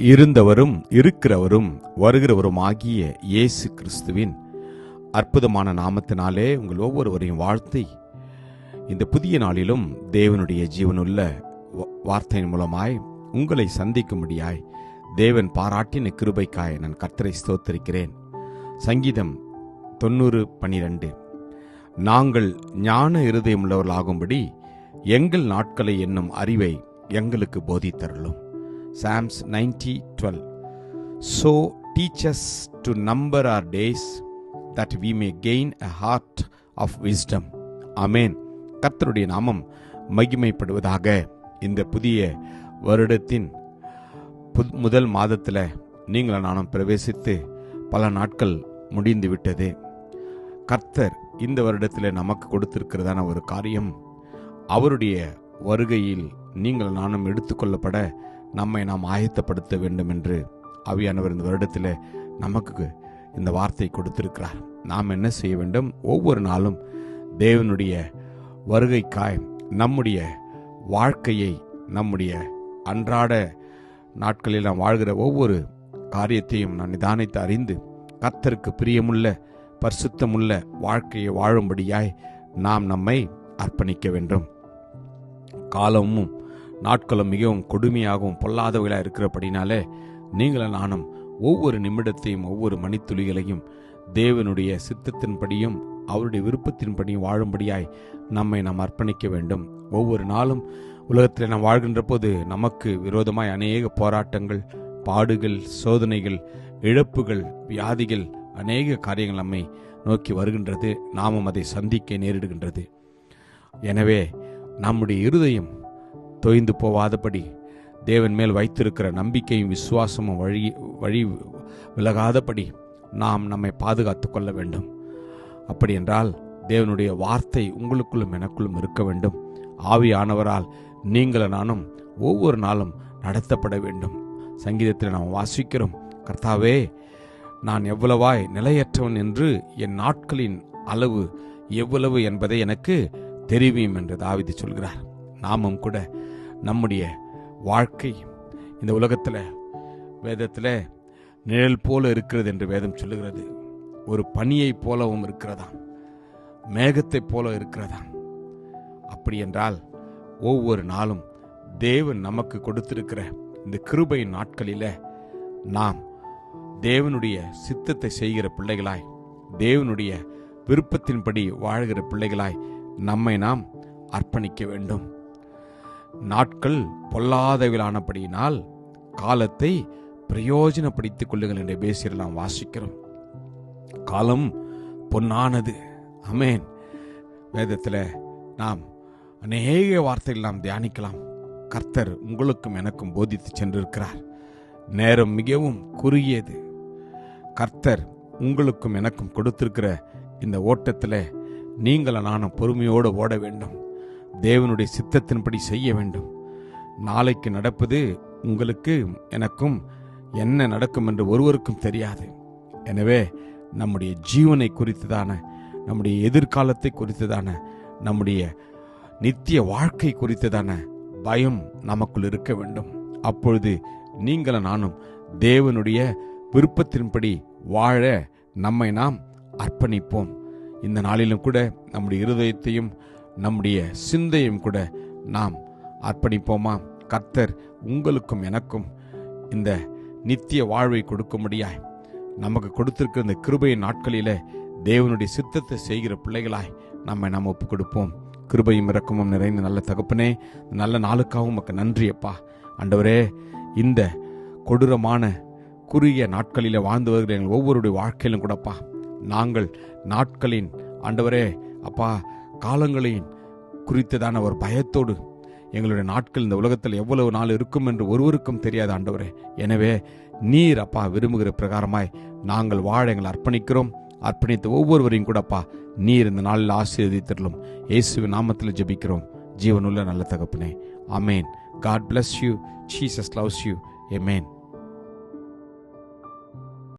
இருந்தவரும் இருக்கிறவரும் வருகிறவரும் ஆகிய இயேசு கிறிஸ்துவின் அற்புதமான நாமத்தினாலே உங்கள் ஒவ்வொருவரையும் வாழ்த்தி இந்த புதிய நாளிலும் தேவனுடைய ஜீவனுள்ள வ- வார்த்தையின் மூலமாய் உங்களை சந்திக்கும்படியாய் தேவன் பாராட்டின கிருபைக்காய் நான் கர்த்தரை ஸ்தோத்தரிக்கிறேன். சங்கீதம் தொண்ணூறு பனிரெண்டு. நாங்கள் ஞான இருதயமுள்ளவர்களாகும்படி எங்கள் நாட்களை என்னும் அறிவை எங்களுக்கு போதித்தருளும். Psalms ninety twelve so teach us to number our days that we may gain a heart of wisdom amen கர்த்தருடைய நாமம் மகிமைப்படுவதாக இந்த புதிய வருடத்தின் புத்- முதல் மாதத்தில் நீங்கள் நானும் பிரவேசித்து பல நாட்கள் முடிந்து விட்டது. கர்த்தர் இந்த வருடத்தில் நமக்கு கொடுத்திருக்கிறதான ஒரு காரியம் அவருடைய வருகையில் நீங்கள் நானும் எடுத்துக்கொள்ளப்பட நம்மை நாம் ஆயத்தப்படுத்த வேண்டும் என்று அவியானவர் இந்த வருடத்தில் நமக்கு இந்த வார்த்தை கொடுத்திருக்கிறார். நாம் என்ன செய்ய வேண்டும்? ஒவ்வொரு நாளும் தேவனுடைய வருகைக்காய் நம்முடைய வாழ்க்கையை நம்முடைய அன்றாட நாட்களில் நாம் வாழ்கிற ஒவ்வொரு காரியத்தையும் நான் நிதானித்து அறிந்து கர்த்தருக்கு பிரியமுள்ள பரிசுத்தமுள்ள வாழ்க்கையை வாழும்படியாய் நாம் நம்மை அர்ப்பணிக்க வேண்டும். காலமும் நாட்களும் மிகவும் கொடுமையாகவும் பொல்லாதவைகளாக இருக்கிறபடினாலே நீங்களும் நானும் ஒவ்வொரு நிமிடத்தையும் ஒவ்வொரு மணித்துளிகளையும் தேவனுடைய சித்தத்தின்படியும் அவருடைய விருப்பத்தின்படியும் வாழும்படியாய் நம்மை நாம் அர்ப்பணிக்க வேண்டும். ஒவ்வொரு நாளும் உலகத்தில் நாம் வாழ்கின்ற போது நமக்கு விரோதமாய் அநேக போராட்டங்கள் பாடுகள் சோதனைகள் இழப்புகள் வியாதிகள் அநேக காரியங்கள் நம்மை நோக்கி வருகின்றது. நாமும் அதை சந்திக்க நேரிடுகின்றது. எனவே நம்முடைய இருதயம் தொய்ந்து போவாதபடி தேவன் மேல் வைத்திருக்கிற நம்பிக்கையும் விசுவாசமும் வழி வழி விலகாதபடி நாம் நம்மை பாதுகாத்து கொள்ள வேண்டும். அப்படி என்றால் தேவனுடைய வார்த்தை உங்களுக்குள்ளும் எனக்குள்ளும் இருக்க வேண்டும். ஆவியானவரால் நீங்களும் நானும் ஒவ்வொரு நாளும் நடத்தப்பட வேண்டும். சங்கீதத்தில் நாம் வாசிக்கிறோம் கர்த்தாவே நான் எவ்வளவாய் நிலையற்றவன் என்று என் நாட்களின் அளவு எவ்வளவு என்பதை எனக்கு தெரிவியும் என்று தாவிதி சொல்கிறார். நாமும் கூட நம்முடைய வாழ்க்கை இந்த உலகத்தில் வேதத்தில் நிழல் போல இருக்கிறது என்று வேதம் சொல்லுகிறது. ஒரு பனியைப் போலவும் இருக்கிறதாம். மேகத்தைப் போல இருக்கிறதாம். அப்படி என்றால் ஒவ்வொரு நாளும் தேவன் நமக்கு கொடுத்திருக்கிற இந்த கிருபை நாட்களில் நாம் தேவனுடைய சித்தத்தை செய்கிற பிள்ளைகளாய் தேவனுடைய விருப்பத்தின்படி வாழ்கிற பிள்ளைகளாய் நம்மை நாம் அர்ப்பணிக்க வேண்டும். நாட்கள் பொல்லாதவிலானபடியினால் காலத்தை பிரயோஜனப்படுத்திக் கொள்ளுங்கள் என்று பேசியில் நாம் வாசிக்கிறோம். காலம் பொன்னானது. அமேன் வேதத்தில் நாம் அநேக வார்த்தைகள் நாம் தியானிக்கலாம். கர்த்தர் உங்களுக்கும் எனக்கும் போதித்து சென்றிருக்கிறார். நேரம் மிகவும் குறுகியது. கர்த்தர் உங்களுக்கும் எனக்கும் கொடுத்திருக்கிற இந்த ஓட்டத்தில் நீங்கள் நானும் பொறுமையோடு ஓட வேண்டும். தேவனுடைய சித்தத்தின்படி செய்ய வேண்டும். நாளைக்கு நடப்பது உங்களுக்கு எனக்கும் என்ன நடக்கும் என்று ஒருவருக்கும் தெரியாது. எனவே நம்முடைய ஜீவனை குறித்ததான நம்முடைய எதிர்காலத்தை குறித்ததான நம்முடைய நித்திய வாழ்க்கை குறித்ததான பயம் நமக்குள் இருக்க வேண்டும். அப்பொழுது நீங்களும் நானும் தேவனுடைய விருப்பத்தின்படி வாழ நம்மை நாம் அர்ப்பணிப்போம். இந்த நாளிலும் கூட நம்முடைய இருதயத்தையும் நம்முடைய சிந்தையும் கூட நாம் அர்ப்பணிப்போமா? கர்த்தர் உங்களுக்கும் எனக்கும் இந்த நித்திய வாழ்வை கொடுக்கும்படியாய் நமக்கு கொடுத்திருக்கிற இந்த கிருபை நாட்களில தேவனுடைய சித்தத்தை செய்கிற பிள்ளைகளாய் நம்மை நாம் ஒப்புக் கொடுப்போம் கிருபையும் இறக்கமும் நிறைந்த நல்ல தகப்பனே நல்ல நாளுக்காகவும் உமக்கு நன்றி அப்பா. ஆண்டவரே இந்த கொடூரமான குறுகிய நாட்களில் வாழ்ந்து வருகிற எங்கள் ஒவ்வொருடைய வாழ்க்கையிலும் கூடப்பா. நாங்கள் நாட்களின் ஆண்டவரே அப்பா காலங்களையும் குறித்ததான ஒரு பயத்தோடு எங்களுடைய நாட்கள் இந்த உலகத்தில் எவ்வளவு நாள் இருக்கும் என்று ஒருவருக்கும் தெரியாத ஆண்டவரே. எனவே நீர் அப்பா விரும்புகிற பிரகாரமாய் நாங்கள் வாழ எங்களை அர்ப்பணிக்கிறோம். அர்ப்பணித்த ஒவ்வொருவரையும் கூடப்பா நீர் இந்த நாளில் ஆசீர்வதித்திடலும். இயேசுவின் நாமத்தில் ஜெபிக்கிறோம். ஜீவனுள்ள நல்ல தகப்பனே. Amen God bless you Jesus loves you amen